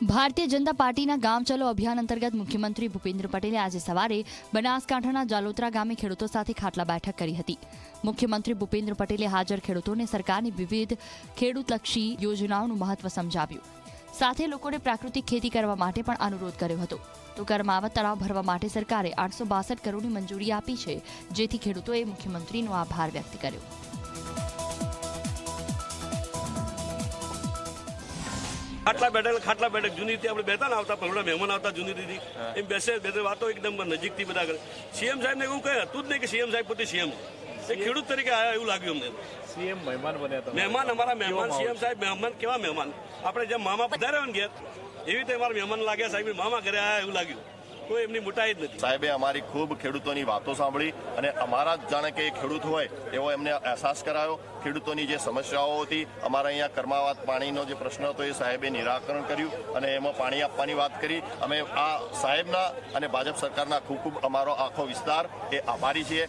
ભારતીય જનતા પાર્ટીના ગામ ચલો અભિયાન અંતર્ગત મુખ્યમંત્રી ભૂપેન્દ્ર પટેલે આજે સવારે બનાસકાંઠાના જાલોત્રા ગામે ખેડૂતો સાથે ખાટલા બેઠક કરી હતી. મુખ્યમંત્રી ભૂપેન્દ્ર પટેલે હાજર ખેડૂતોને સરકારની વિવિધ ખેડૂતલક્ષી યોજનાઓનું મહત્વ સમજાવ્યું. સાથે લોકોને પ્રાકૃતિક ખેતી કરવા માટે પણ અનુરોધ કર્યો હતો. તો કરમાવત તળાવ ભરવા માટે સરકારે આઠસો બાસઠ કરોડની મંજૂરી આપી છે, જેથી ખેડૂતોએ મુખ્યમંત્રીનો આભાર વ્યક્ત કર્યો. ખાટલા બેઠક ખાટલા બેઠક જૂની રીતે આપણે બેઠા ને આવતા પણ મહેમાન આવતા જૂની રીતે. એમ બેસે બે વાતો એકદમ નજીકથી બધા કરે. સીએમ સાહેબને એવું કહે હતું જ નહીં કે સીએમ સાહેબ પોતે સીએમ. એ ખેડૂત તરીકે આવ્યા એવું લાગ્યું અમને. સીએમ મહેમાન બન્યા મહેમાન અમારા મહેમાન સીએમ સાહેબ મહેમાન કેવા મહેમાન? આપણે જેમ મામા પધાર્યા ને ઘેર એવી રીતે અમારા મહેમાન લાગ્યા સાહેબ. મામા ઘરે આવ્યા એવું લાગ્યું. કોઈ એમની મોટાઈ જ નથી. સાહેબે અમારી ખૂબ ખેડૂતોની વાતો સાંભળી અને અમારા જ જાણે કે ખેડૂત હોય એવો એમને અહેસાસ કરાયો. ખેડૂતોની જે સમસ્યાઓ હતી, અમારા અહીંયા કર્માવાત પાણીનો જે પ્રશ્ન હતો એ સાહેબે નિરાકરણ કર્યું અને એમાં પાણી આપવાની વાત કરી. અમે આ સાહેબના અને ભાજપ સરકારના ખૂબ ખૂબ અમારો આખો વિસ્તાર એ આભારી છીએ.